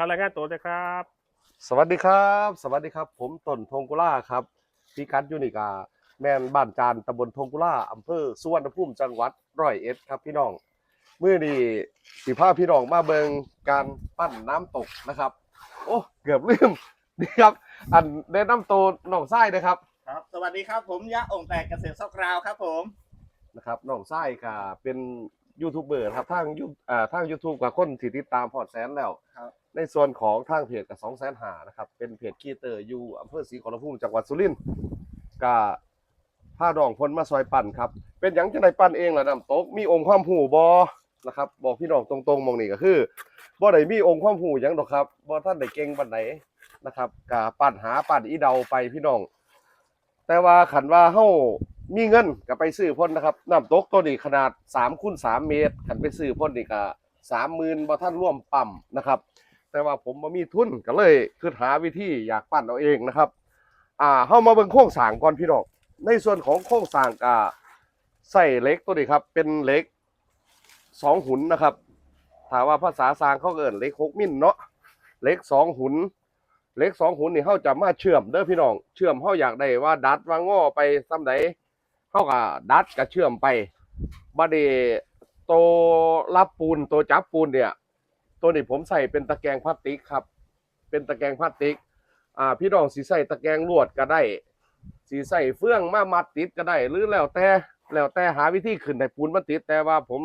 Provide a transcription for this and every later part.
ครับรายงานตัวเลยครับ สวัสดีครับ สวัสดีครับ ผมต้นทงกุล่าครับพี่กัดยูนิกา แมนบ้านจานตำบลทงกุล่าอำเภอสุวรรณภูมิจังหวัดร้อยเอ็ดครับพี่น้องมื่อนี้สิพาพี่น้องมาเบิงการปั้นน้ำตกนะครับ โอ้เกือบลืมนี่ครับ อันแนะนำตัวน้องไส้นะครับครับ สวัสดีครับผมยะองค์แตกเกษตรซอกราวครับผมนะครับน้องไส้ก็เป็น ยูทูบเบอร์ครับทางยูอ่าทางยูทูบกับคนที่ติดตามพอดแสนแล้ว ครับ ในส่วนของทางเพจกับสองแสนหานะครับ เป็นเพจคีเตอร์อยู่อำเภอศรีขอรภูมิจังหวัดสุรินทร์ก็ผ้าดองพลมาซอยปั่นครับ เป็นหยังจะได้ปั่นเองล่ะน้ำตก มีองค์ความหูบอนะครับ บอกพี่น้องตรงๆมองนี่ก็คือบ่ได้มีองค์ความหูหยังดอกครับบ่ท่านได้เก่งบันไหนนะครับก็ปั่นหาปั่นอีเดาไปพี่น้อง แต่ว่าขันว่าเฮา มีเงินก็ไปซื้อพ่นนะครับน้ำตกตัวนี้ขนาด3คูณ3เมตรขันไปซื้อพ่นนี่ก็30,000บ่ท่านร่วมปั๊มนะครับ แต่ว่าผมบ่มีทุนก็เลยคือหาวิธีอยากปั้นเอาเองนะครับ อ่าเฮามาเบิ่งโครงสร้างก่อนพี่น้องในส่วนของโครงสร้างก็ใส่เหล็กตัวนี้ครับ เป็นเหล็กสองหุนนะครับถ้าว่าภาษาสร้างเขาเอิ้นเหล็กหกมิลเนาะเหล็กสองหุนเหล็กสองหุนนี่เฮาจะมาเชื่อมเด้อพี่น้อง เชื่อมเฮาอยากได้ว่าดัดว่างอไปซ้ำใด เฮาก็ดัดก็เชื่อมไปบัดนี้ตัวรับปูนตัวจับปูนเนี่ย ตัวนี้ผมใส่เป็นตะแกรงพลาสติกครับ เป็นตะแกรงพลาสติกอ่าพี่น้องสีใส่ตะแกรงลวดก็ได้ สีใส่เฟื่องมามัดติดก็ได้ หรือแล้วแต่แล้วแต่หาวิธีขึ้นให้ปูนมันติด แต่ว่าผม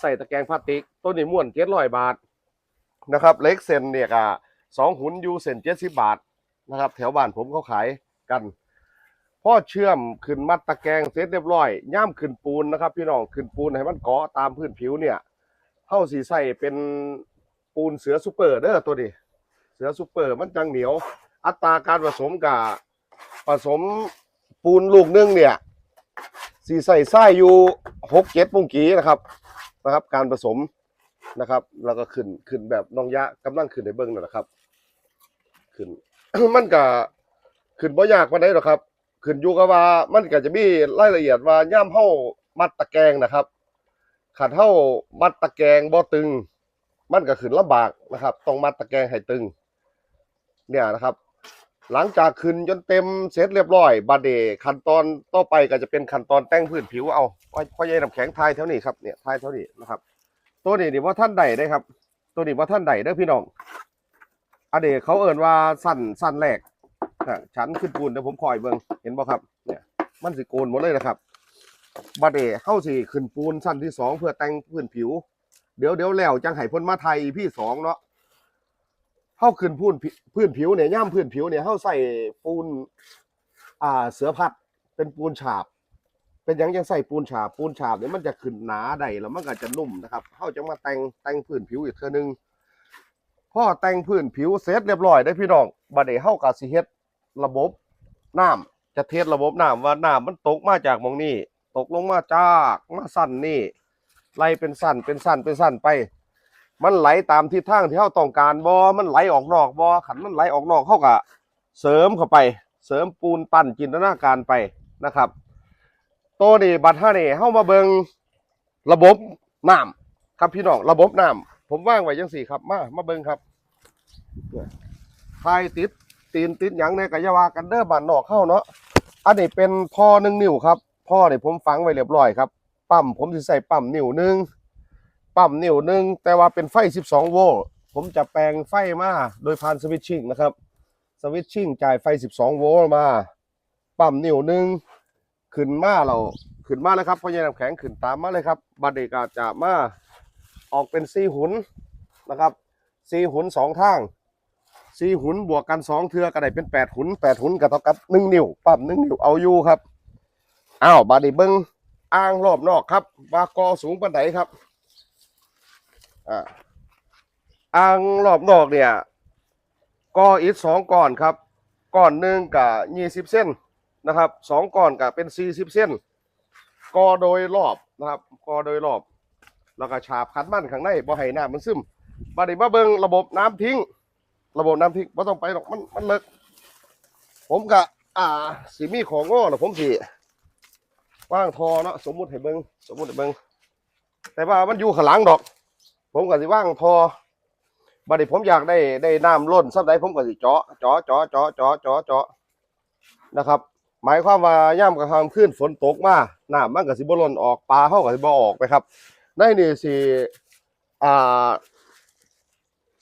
ใส่ตะแกรงพลาสติก ตัวนี้ม้วนเจ็ดร้อยบาทนะครับเล็กเซนเนี่ยก็สองหุนยูเซนเจ็ดสิบบาทนะครับ แถวบ้านผมเขาขายกัน พ่อเชื่อมขึ้นมัดตะแกรงเสร็จเรียบร้อยย่ามขึ้นปูนนะครับ พี่น้องขึ้นปูนให้มันเกาะตามพื้นผิวเนี่ยเฮาสีใส่เป็นปูนเสือซูเปอร์เด้อตัวนี้เสือซูเปอร์มันจังเหนียว อัตราการผสมกับผสมปูนลูกนึงเนี่ยสีใส่ไส้อยู่หกเจ็ดปุงกีนะครับนะครับ การผสมนะครับ แล้วก็ขึ้นขึ้นแบบน้องยะกำลังขึ้นในเบิ้งนั่นแหละครับ ขึ้นมันก็ขึ้นบ่ยากปานใดหรอกครับ ขึ้นอยู่กับว่ามันก็จะมีรายละเอียดว่าย่ามเฮามัดตะแกรงนะครับขัดเท่ามัดตะแกรงบ่ตึง มันก็ขึ้นลำบากนะครับต้องมัดตะแกรงให้ตึง เนี่ยนะครับ หลังจากขึ้นจนเต็มเสร็จเรียบร้อย บาดเดขั้นตอนต่อไปก็จะเป็นขั้นตอนแต่งพื้นผิวเอาพ่อใหญ่น้ำแข็งทายเท่านี้ครับเนี่ยทายเท่านี้นะครับ ตัวนี้นี่ว่าท่านใดได้ครับ ตัวนี้ว่าท่านใดเด้อพี่น้องอเดเขาเอ่นว่าสั้นสั้นแรก ชั้นขึ้นปูนเดี๋ยวผมคอยเบิ่งเห็นบ่ครับ เนี่ย มันสิโกนหมดเลยนะครับบาดเดเข้าสิขึ้นปูนสั้นที่สองเพื่อแต่งพื้นผิว เดี๋ยวเดี๋ยวแล้วจังไห้พ่นมาไทยพี่สองเนาะเข้าขึ้นพื้นผิพื้นผิวเนี่ยย่ามพื้นผิวเนี่ยเข้าใส่ปูน อ่าเสือพัดเป็นปูนฉาบ เป็นยังยังใส่ปูนฉาบปูนฉาบเนี่ยมันจะขึ้นหนาได้แล้วมันก็จะนุ่มนะครับเข้าจะมาแต่งแต่งพื้นผิวอีกเทื่อนึงพอแต่งพื้นผิวเสร็จเรียบร้อยได้พี่น้องบัดนี้เข้ากับสิเฮ็ด ระบบน้ำจะเทสระบบน้ำว่าน้ำมันตกมาจากมองนี้ตกลงมาจากมาสั้นนี่ไหลเป็นสั้นเป็นสั้นเป็นสั้นไป มันไหลตามทิศทางที่เขาต้องการบอมันไหลออกนอกบอขันมันไหลออกนอกเขาก็เสริมเข้าไป เสริมปูนปั้นจินตนาการไปนะครับตัวนี้บัตรห้านี่เข้ามาเบิงระบบน้ำครับพี่น้องระบบน้ำผมว่างไว้ยังสี่ครับมามาเบิงครับเนี่ยทายติด ตีนติดหยังในกายาวากันเด้อบานนอกเข้าเนาะอันนี้เป็นพ่อหนึ่งนิ้วครับพ่อนี่ผมฝังไว้เรียบร้อยครับปั๊มผมจะใส่ปั๊มนิ้วหนึ่งปั๊มนิ้วหนึ่งแต่ว่าเป็นไฟ 12 โวลต์ผมจะแปลงไฟมาโดยผ่านสวิตชิ่งนะครับสวิตชิ่งจ่ายไฟ 12 โวลต์มาปั๊มนิ้วหนึ่งขึ้นมาเราขึ้นมาเลยครับพอย็นน้ำแข็งขึ้นตามมาเลยครับบัดเดกาจะมาออกเป็นซีหุนนะครับซีหุนสองทาง ซีหุนบวกกันสองเทือก็ได้เป็นแปดหุนแปดหุนก็เท่ากับหนึ่งนิ้วปั๊มหนึ่งนิ้วเอาอยู่ครับอ้าวบัดเดเบิ้งอ่างรอบนอกครับว่ากอสูงปานใดครับอ่าอ่างรอบนอกเนี่ยกออิฐสองก้อนครับก้อนหนึ่งกับยี่สิบเส้นนะครับสองก้อนกับเป็นสี่สิบเส้นกอโดยรอบนะครับกอโดยรอบ แล้วก็ฉาบคัดมันข้างในบ่ให้น้ำมันซึมบัดนี้มาเบิงระบบน้ำทิ้ง ระบบน้ำทิ้งบ่ต้องไปหรอกมันมันเลิกผมกะอ่าสีมีของง้อหรอผมสิว่างทอเนาะสมมุติให้เบิงสมมุติให้เบิงแต่ว่ามันอยู่ข้างหลังดอก ผมก็สิว่างทอบัดนี้ผมอยากได้ได้น้ำล้นสักใดผมก็สิเจาะเจาะเจาะเจาะเจาะเจาะเจาะนะครับ หมายความว่าย่ำกับความขึ้นฝนตกมาน้ำมันก็สิบ่ล้นออกปลาเฮาก็สิบ่ออกไปครับในนี่สิอ่า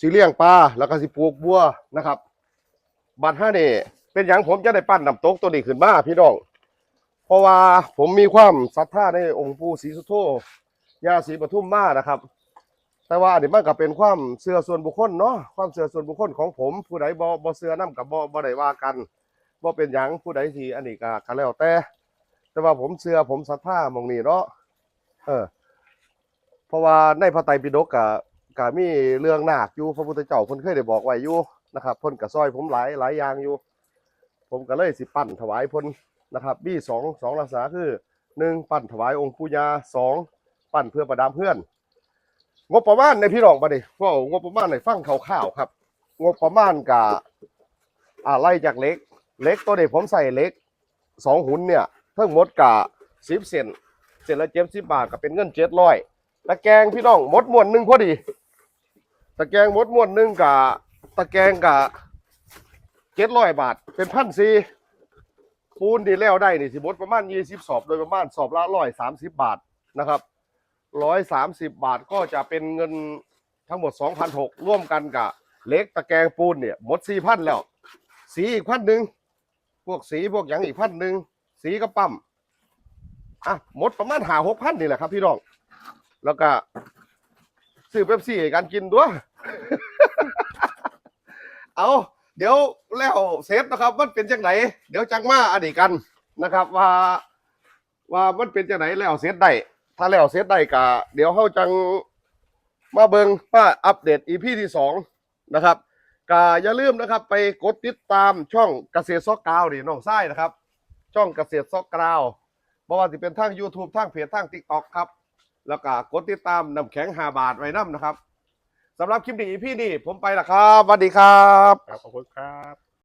สิเลี้ยงปลาแล้วก็สิปลูกบัวนะครับบัดห้านี่เป็นหยังผมจะได้ปั้นน้ำตกตัวนี้ขึ้นมาพี่น้อง เพราะว่าผมมีความศรัทธาในองค์ปู่ศรีสุโธยาศรีปทุมมานะครับ แต่ว่าอันนี้มันก็เป็นความเชื่อส่วนบุคคลเนาะความเชื่อส่วนบุคคลของผม ผู้ใดบ่บ่เชื่อนํกับบ่บ่ได้ว่ากันบ่เป็นหยังผู้ใดที่อันนี้ก็ก็แล้วแต่ แต่ว่าผมเชื่อผมศรัทธามองนี้เนาะเออ เพราะว่าในพระไตรปิฎกก็ ก็มีเรื่องหนาคอยู่พระพุทธเจ้าเพิ่นเคยได้บอกไว้อยู่นะครับเพิ่นก็ซอยผมหลายหลายอย่างอยู่ ผมก็เลยสิปั้นถวายเพิ่นนะครับมีสองสองลักษณะคือหนึ่งปั้นถวายองค์ปูยาสองปั้นเพื่อประดามเพื่อน งบประมาณในพี่น้องบัดนี้ว่างบประมาณในฟังคร่าวๆครับ งบประมาณกะอ่าไล่จากเล็ก เล็กตัวเด็ผมใส่เล็กสองหุ่นเนี่ยทั้งหมดกะสิบเซนเซนละเจ็ดสิบบาทก็เป็นเงินเจ็ดร้อยตะแกรงพี่น้องหมดมวนหนึ่งพอดี ตะแกรงหมดมวนหนึ่งกะตะแกรงกะเจ็ดร้อยบาท เป็นพันสี่ปูนที่แล้วได้นี่สิหมดประมาณยี่สิบสอบโดยประมาณสอบละร้อยสามสิบบาทนะครับร้อยสามสิบบาทก็จะเป็นเงินทั้งหมดสองพันหกร่วมกันกับเหล็กตะแกรงปูนเนี่ยหมดสี่พันแล้ว สีอีกพันหนึ่งพวกสีพวกหยังอีกพันหนึ่งสีก็ปั๊มอะหมดประมาณหาหกพันนี่แหละครับพี่น้อง แล้วก็ซื้อเป๊ปซี่กันกินด้วย เอาเดี๋ยวแล้วเซฟนะครับ มันเป็นจังไหนเดี๋ยวจังมาอันนี้กันนะครับ ว่าว่ามันเป็นจังไหนแล้วเซฟได้ถ้าแล้วเสร็จได้กะเดี๋ยวเฮาจังมาเบิงว่าอัปเดต EP ที่สองนะครับกะอย่าลืมนะครับ ไปกดติดตามช่องเกษตรซอกกาวนี่น้องไส้นะครับ ช่องเกษตรซอกกาวบ่ว่าสิเป็นทาง YouTube ทางเพจทาง TikTok ครับ แล้วก็กดติดตามน้ำแข็ง5บาทไว้นํนะครับ สำหรับคลิปนี้พี่นี่ ผมไปละครับสวัสดีครับ ครับขอบคุณครับ